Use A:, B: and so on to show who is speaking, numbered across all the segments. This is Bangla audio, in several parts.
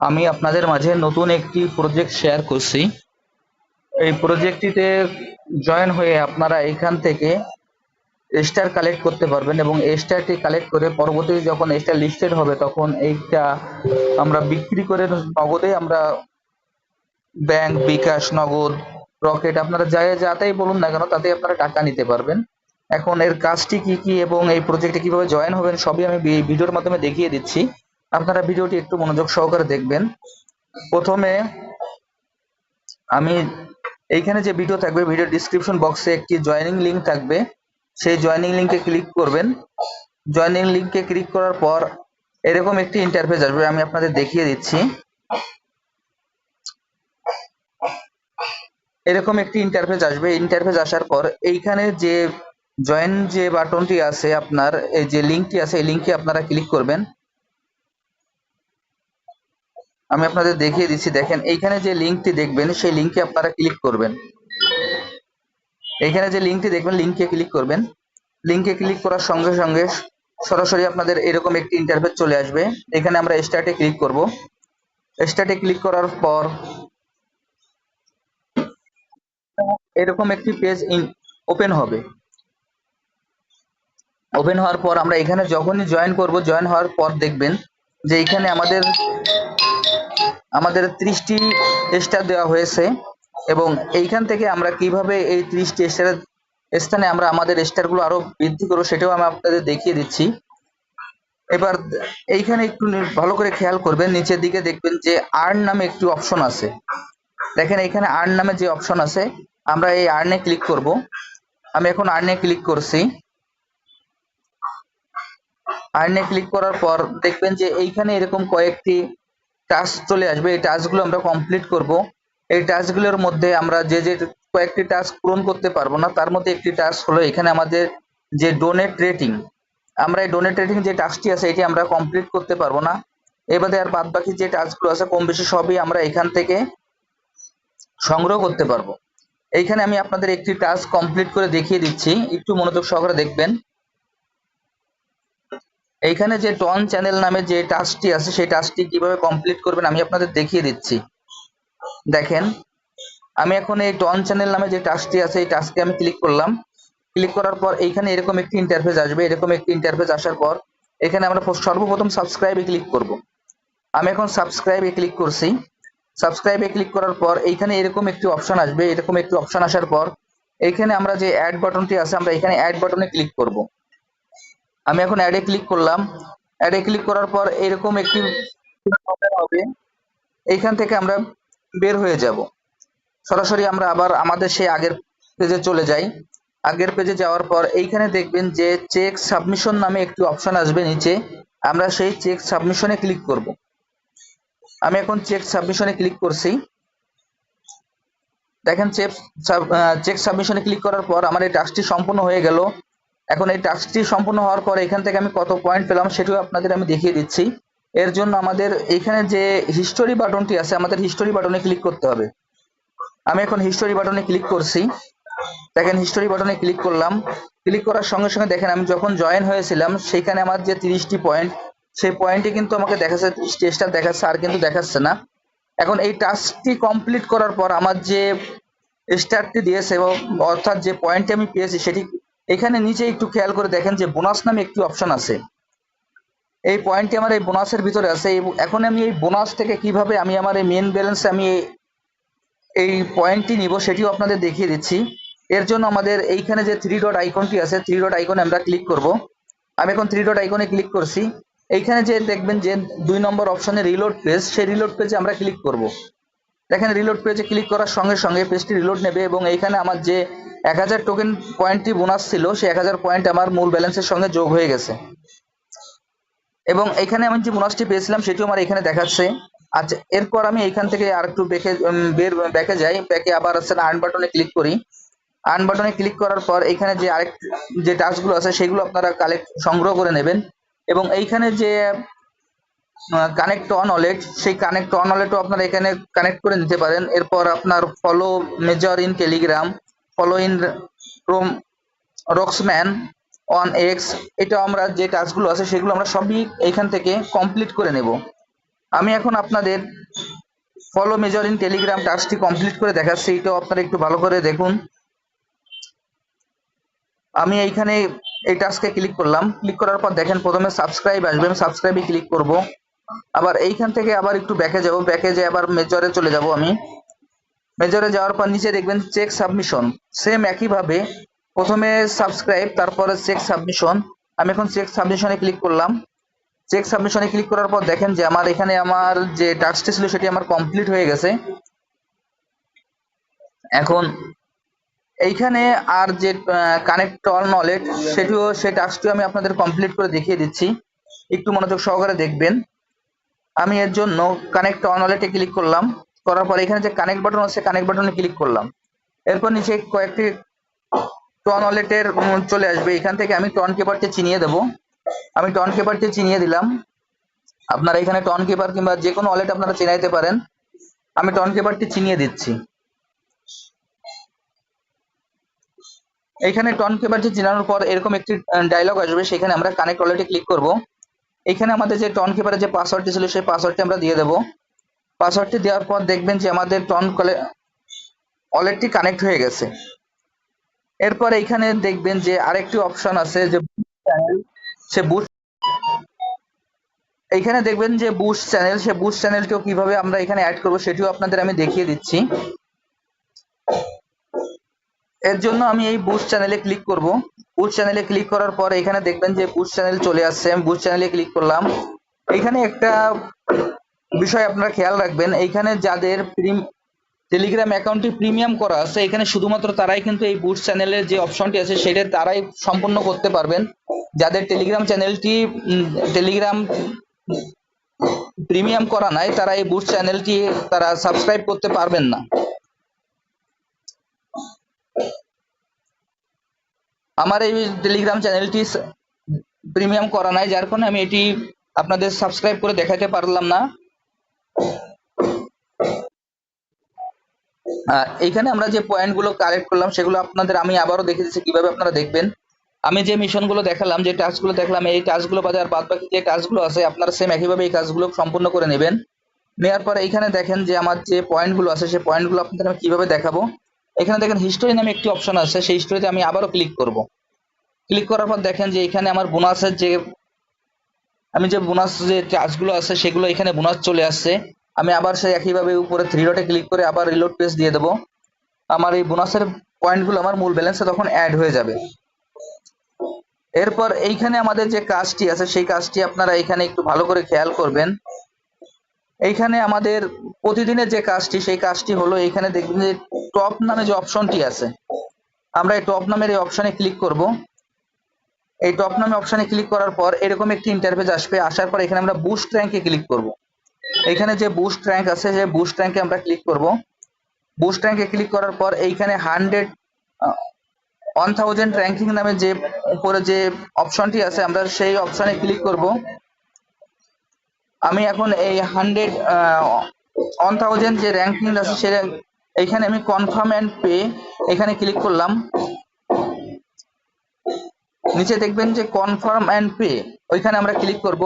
A: আমি আপনাদের মাঝে নতুন একটি প্রজেক্ট শেয়ার করছি। এই প্রজেক্টটিতে জয়েন হয়ে আপনারা এখান থেকে স্টার কালেক্ট করতে পারবেন এবং স্টারটি কালেক্ট করে পরবর্তীতে যখন স্টার লিস্টেড হবে, তখন এইটা আমরা বিক্রি করে নগদে আমরা ব্যাংক বিকাশ, নগদ রকেট আপনারা যাই যাতেই বলুন না কেন তাতে আপনারা টাকা নিতে পারবেন। এখন এর কাজটি কি কি এবং এই প্রজেক্টে কীভাবে জয়েন হবেন, সবই আমি ভিডিওর মাধ্যমে দেখিয়ে দিচ্ছি। আপনারা ভিডিওটি একটু মনোযোগ সহকারে দেখবেন। প্রথমে আমি এইখানে যে ভিডিও থাকবে ভিডিও ডিসক্রিপশন বক্সে একটি জয়েনিং লিংক থাকবে। সেই জয়েনিং লিংকে ক্লিক করবেন। জয়েনিং লিংকে ক্লিক করার পর এরকম একটি ইন্টারফেস আসবে, আমি আপনাদের দেখিয়ে দিচ্ছি। এরকম একটি ইন্টারফেস আসবে। ইন্টারফেস আসার পর এইখানে যে জয়েন যে বাটনটি আছে আপনার, এই যে লিংকটি আছে, এই লিংকে আপনারা ক্লিক করবেন। আমি আপনাদের দেখিয়ে দিচ্ছি, দেখেন, এইখানে যে লিংকটি দেখবেন, সেই লিংকে আপনারা ক্লিক করবেন। এইখানে যে লিংকটি দেখবেন লিংকে ক্লিক করবেন। লিংকে ক্লিক করার সঙ্গে সঙ্গে সরাসরি আপনাদের এরকম একটি ইন্টারফেস চলে আসবে। এখানে আমরা স্টার্টে ক্লিক করব। স্টার্টে ক্লিক করার পর এরকম একটি পেজ ওপেন হবে। ওপেন হওয়ার পর আমরা এখানে যখনই জয়েন করব জয়েন হওয়ার পর দেখবেন যে এখানে আমাদের আমাদের ত্রিশটি স্টার দেওয়া হয়েছে এবং এইখান থেকে আমরা কীভাবে এই ত্রিশটি স্টারের স্থানে আমরা আমাদের স্টারগুলো আরও বৃদ্ধি করব সেটাও আমি আপনাদের দেখিয়ে দিচ্ছি। এবার এইখানে একটু ভালো করে খেয়াল করবেন, নিচের দিকে দেখবেন যে আর্ন নামে একটি অপশন আছে। দেখেন এখানে আর্ন নামে যে অপশন আছে, আমরা এই আর্নে ক্লিক করব। আমি এখন আর্নে ক্লিক করছি। আর্নে ক্লিক করার পর দেখবেন যে এইখানে এরকম কয়েকটি টাস্ক চলে আসবে। এই টাস্কগুলো আমরা কমপ্লিট করব। এই টাস্কগুলোর মধ্যে আমরা যে যে কয়েকটি টাস্ক পূরণ করতে পারব না, তার মধ্যে একটি টাস্ক হলো এখানে আমাদের যে ডোনেট রেটিং আমরা এই ডোনেট রেটিং যে টাস্কটি আছে, এটি আমরা কমপ্লিট করতে পারব না। এবারে আর বাদ বাকি যে টাস্কগুলো আছে, কম বেশি সবই আমরা এখান থেকে সংগ্রহ করতে পারব। এইখানে আমি আপনাদের একটি টাস্ক কমপ্লিট করে দেখিয়ে দিচ্ছি। একটু মনোযোগ সহকারে দেখবেন। এইখানে যে টন চ্যানেল নামে যে টাস্কটি আছে, সেই টাস্কটি কীভাবে কমপ্লিট করবেন আমি আপনাদের দেখিয়ে দিচ্ছি। দেখেন, আমি এখন এই টন চ্যানেল নামে যে টাস্কটি আছে, এই টাস্কে আমি ক্লিক করলাম। ক্লিক করার পর এইখানে এরকম একটি ইন্টারফেস আসবে, এরকম একটি ইন্টারফেস আসার পর এখানে আমরা প্রথম- সর্বপ্রথম সাবস্ক্রাইবে ক্লিক করব। আমি এখন সাবস্ক্রাইবে ক্লিক করছি। সাবস্ক্রাইবে ক্লিক করার পর এইখানে এরকম একটি অপশন আসবে, এরকম একটি অপশন আসার পর এইখানে আমরা যে অ্যাড বাটনটি আছে, আমরা এখানে অ্যাড বাটনে ক্লিক করব। আমি এখন অ্যাডে ক্লিক করলাম। অ্যাডে ক্লিক করার পর এরকম একটি হবে। এইখান থেকে আমরা বের হয়ে যাব। সরাসরি আমরা আবার আমাদের সেই আগের পেজে চলে যাই। আগের পেজে যাওয়ার পর এইখানে দেখবেন যে চেক সাবমিশন নামে একটি অপশন আসবে নিচে। আমরা সেই চেক সাবমিশনে ক্লিক করব। আমি এখন চেক সাবমিশনে ক্লিক করছি। দেখেন চেক চেক সাবমিশনে ক্লিক করার পর আমার এই টাস্কটি সম্পূর্ণ হয়ে গেল। এখন এই টাস্কটি সম্পূর্ণ হওয়ার পর এখান থেকে আমি কত পয়েন্ট পেলাম সেটিও আপনাদের আমি দেখিয়ে দিচ্ছি। এর জন্য আমাদের এখানে যে হিস্টোরি বাটনটি আছে, আমাদের হিস্টোরি বাটনে ক্লিক করতে হবে। আমি এখন হিস্টোরি বাটনে ক্লিক করছি। দেখেন হিস্টোরি বাটনে ক্লিক করলাম। ক্লিক করার সঙ্গে সঙ্গে দেখেন, আমি যখন জয়েন হয়েছিলাম, সেখানে আমার যে তিরিশটি পয়েন্ট সেই পয়েন্টে কিন্তু আমাকে দেখাচ্ছে স্টার দেখাচ্ছে, আর কিন্তু দেখাচ্ছে না। এখন এই টাস্কটি কমপ্লিট করার পর আমার যে স্টারটি দিয়েছে, এবং অর্থাৎ যে পয়েন্টটি আমি পেয়েছি, সেটি এখানে নিচে একটু খেয়াল করে দেখেন যে বোনাস নামে একটি অপশন আছে। এই পয়েন্টটি আমার এই বোনাসের ভিতরে আছে। এখন আমি এই বোনাস থেকে কীভাবে আমি আমার এই মেন ব্যালেন্সে আমি এই পয়েন্টটি নিব সেটিও আপনাদের দেখিয়ে দিচ্ছি। এর জন্য আমাদের এইখানে যে থ্রি ডট আইকনটি আছে থ্রি ডট আইকনে আমরা ক্লিক করব। আমি এখন থ্রি ডট আইকনে ক্লিক করছি। এইখানে যে দেখবেন যে দুই নম্বর অপশনে রিলোড পেজ সেই রিলোড পেজে আমরা ক্লিক করব। দেখেন রিলোড পেজে ক্লিক করার সঙ্গে সঙ্গে পেজটি রিলোড নেবে এবং এইখানে আমার যে এক হাজার টোকেন পয়েন্টটি বোনাস ছিল সেই এক হাজার পয়েন্ট আমার মূল ব্যালেন্সের সঙ্গে যোগ হয়ে গেছে। এবং এখানে আমি যে বোনাসটি পেয়েছিলাম, সেটিও আমার এখানে দেখাচ্ছে। আচ্ছা এরপর আমি এখান থেকে আর একটু বেঁকে বের, ব্যাকে যাই। ব্যাকে আবার হচ্ছে আর্ন বাটনে ক্লিক করি। আর্ন বাটনে ক্লিক করার পর এখানে যে আরেক, যে টাস্কগুলো আছে, সেগুলো আপনারা কালেক্ট সংগ্রহ করে নেবেন। এবং এইখানে যে কানেক্ট অন ওয়ালেট সেই কানেক্ট অন ওয়ালেটও আপনারা এখানে কানেক্ট করে নিতে পারেন। এরপর আপনার follow Major in Telegram follow in Rom Roxman on X এটা আমরা যে টাস্কগুলো আছে সেগুলো আমরা সবই এখান থেকে কমপ্লিট করে নেব। আমি এখন আপনাদের ফলো মেজর ইন টেলিগ্রাম টাস্কটি কমপ্লিট করে দেখাচ্ছি, এটাও আপনারা একটু ভালো করে দেখুন। আমি এইখানে এই টাস্কে ক্লিক করলাম। ক্লিক করার পর দেখেন প্রথমে সাবস্ক্রাইব আসবে, আমি সাবস্ক্রাইবে ক্লিক করব। আবার এইখান থেকে আবার একটু ব্যাকে যাব। ব্যাকে যে আবার মেজরে চলে যাব আমি। মেজরে যাওয়ার পর নিচে দেখবেন চেক সাবমিশন সেম একইভাবে প্রথমে সাবস্ক্রাইব তারপরে চেক সাবমিশন আমি এখন চেক সাবমিশনে ক্লিক করলাম। চেক সাবমিশনে ক্লিক করার পর দেখেন যে আমার এখানে আমার যে টাস্কটি ছিল সেটি আমার কমপ্লিট হয়ে গেছে। এখন এইখানে আর যে কানেক্ট অল নলেজ সেটিও সেই টাস্কটিও আমি আপনাদের কমপ্লিট করে দেখিয়ে দিচ্ছি। একটু মনোযোগ সহকারে দেখবেন। আমি এর জন্য কানেক্ট অন নলেটে ক্লিক করলাম। করার পর এখানে যে কানেক্ট বাটন আছে কানেক্ট বাটনে ক্লিক করলাম। এরপর নিচে কয়েকটি টন ওয়ালেটের চলে আসবে। এখান থেকে আমি টন কেপারটি চিনিয়ে দেব। আমি টন কেপারটি চিনিয়ে দিলাম। আপনারা এখানে টন কেপার কিংবা যে কোনো ওয়ালেট আপনারা চিনাইতে পারেন। আমি টন কেপারটি চিনিয়ে দিচ্ছি। এখানে টন কেপারটি চিনানোর পর এরকম একটি ডায়লগ আসবে। সেখানে আমরা কানেক্ট ওয়ালেটে ক্লিক করব। এখানে আমাদের যে টন কেপারের যে পাসওয়ার্ডটি ছিল, সেই পাসওয়ার্ডটি আমরা দিয়ে দেব। পাসওয়ার্ডটি দেওয়ার পর দেখবেন যে আমাদের টন কলে ওয়ালেটটি কানেক্ট হয়ে গেছে। এরপর এখানে দেখবেন যে আরেকটি অপশন আছে যে সে বুস্ট এইখানে দেখবেন যে বুস্ট চ্যানেল সে বুস্ট চ্যানেলটিও কীভাবে আমরা এখানে অ্যাড করব সেটিও আপনাদের আমি দেখিয়ে দিচ্ছি। এর জন্য আমি এই বুস্ট চ্যানেলে ক্লিক করব। বুস্ট চ্যানেলে ক্লিক করার পর এখানে দেখবেন যে বুস্ট চ্যানেল চলে আসছে। আমি বুস্ট চ্যানেলে ক্লিক করলাম। এখানে একটা বিষয় আপনারা খেয়াল রাখবেন। এইখানে যাদের প্রিম টেলিগ্রাম অ্যাকাউন্টটি প্রিমিয়াম করা আছে, এখানে শুধুমাত্র তারাই কিন্তু এই বুস্ট চ্যানেলের যে অপশনটি আছে, সেটা তারাই সম্পূর্ণ করতে পারবেন। যাদের টেলিগ্রাম চ্যানেলটি টেলিগ্রাম প্রিমিয়াম করা নাই, তারা এই বুস্ট চ্যানেলটি তারা সাবস্ক্রাইব করতে পারবেন না। আমার এই টেলিগ্রাম চ্যানেলটি প্রিমিয়াম করা নাই, যার কারণে আমি এটি আপনাদের সাবস্ক্রাইব করে দেখাতে পারলাম না। এইখানে আমরা যে পয়েন্টগুলো কালেক্ট করলাম, সেগুলো আপনাদের আমি আবারও দেখে দিচ্ছি, কীভাবে আপনারা দেখবেন। আমি যে মিশনগুলো দেখালাম, যে টাস্কগুলো দেখলাম, এই টাস্কগুলো বাদে আর বাদ বাকি যে টাস্কগুলো আছে, আপনারা সেম একইভাবে এই কাজগুলো সম্পূর্ণ করে নেবেন। নেওয়ার পরে এইখানে দেখেন যে আমার যে পয়েন্টগুলো আছে, সেই পয়েন্টগুলো আপনাদের আমি কীভাবে দেখাবো। এখানে দেখেন হিস্টোরি নামে একটি অপশন আছে, সেই হিস্টোরিতে আমি আবারও ক্লিক করব। ক্লিক করার পর দেখেন যে এখানে আমার বোনাসের যে, আমি যে বোনাস যে টাস্কগুলো আছে সেগুলো এখানে বোনাস চলে আসছে। আমি আবার সেই একইভাবে উপরে থ্রি ডটে ক্লিক করে আবার রিলোড পেজ দিয়ে দেবো। আমার এই বোনাসের পয়েন্টগুলো আমার মূল ব্যালেন্সে তখন অ্যাড হয়ে যাবে। এরপর এইখানে আমাদের যে কাজটি আছে, সেই কাজটি আপনারা এখানে একটু ভালো করে খেয়াল করবেন। এইখানে আমাদের প্রতিদিনের যে কাজটি, সেই কাজটি হলো এখানে দেখবেন যে টপ নামে যে অপশনটি আছে, আমরা এই টপ নামের এই অপশনে ক্লিক করব। এই টপ নামে অপশনে ক্লিক করার পর এরকম একটি ইন্টারফেস আসবে, আসার পর এখানে আমরা বুস্ট র্যাঙ্কে ক্লিক করব। এখানে যে বুস্ট র্যাঙ্ক আছে যে বুস্ট র্যাঙ্কে আমরা ক্লিক করব। বুস্ট র্যাঙ্কে ক্লিক করার পর এইখানে হান্ড্রেড ওয়ান থাউজেন্ড র্যাঙ্কিং নামে যে উপরে যে অপশনটি আছে, আমরা সেই অপশনে ক্লিক করব। আমি এখন এই হান্ড্রেড ওয়ান থাউজেন্ড যে র্যাঙ্ক র্যাঙ্কিং আছে সে এখানে আমি কনফার্ম অ্যান্ড পে এখানে ক্লিক করলাম। নিচে দেখবেন যে কনফার্ম অ্যান্ড পে ওইখানে আমরা ক্লিক করব।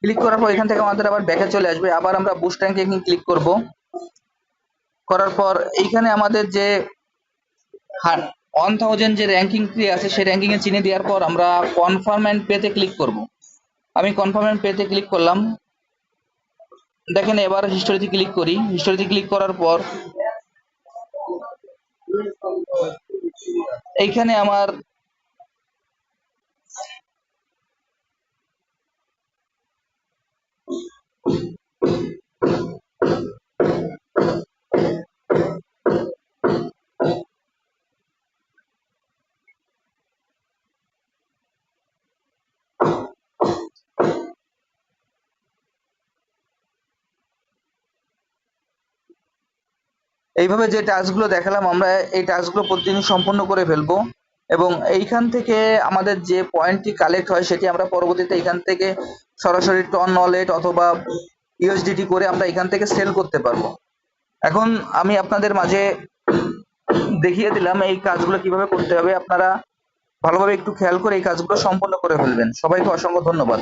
A: ক্লিক করার পর এখান থেকে আমাদের আবার ব্যাকে চলে আসবে, আবার আমরা বুস্ট র্যাঙ্কে ক্লিক করব। করার পর এইখানে আমাদের যে ওয়ান থাউজেন্ড যে র্যাঙ্কিং আছে সেই র্যাঙ্কিং এ চিনে দেওয়ার পর আমরা কনফার্ম অ্যান্ড পেতে ক্লিক করব। আমি কনফার্ম অ্যান্ড পেতে ক্লিক করলাম। দেখেন এবার হিস্টোরিতে ক্লিক করি। হিস্টোরিতে ক্লিক করার পর এইখানে আমার এইভাবে যে টাস্কগুলো দেখালাম, আমরা এই টাস্কগুলো প্রতিদিন সম্পূর্ণ করে ফেলব। এবং এইখান থেকে আমাদের যে পয়েন্টটি কালেক্ট হয়, সেটি আমরা পরবর্তীতে এখান থেকে সরাসরি টন নলেট অথবা ইউএসডিটি করে আমরা এখান থেকে সেল করতে পারব। এখন আমি আপনাদের মাঝে দেখিয়ে দিলাম এই কাজগুলো কীভাবে করতে হবে। আপনারা ভালোভাবে একটু খেয়াল করে এই কাজগুলো সম্পন্ন করে ফেলবেন। সবাইকে অসংখ্য ধন্যবাদ।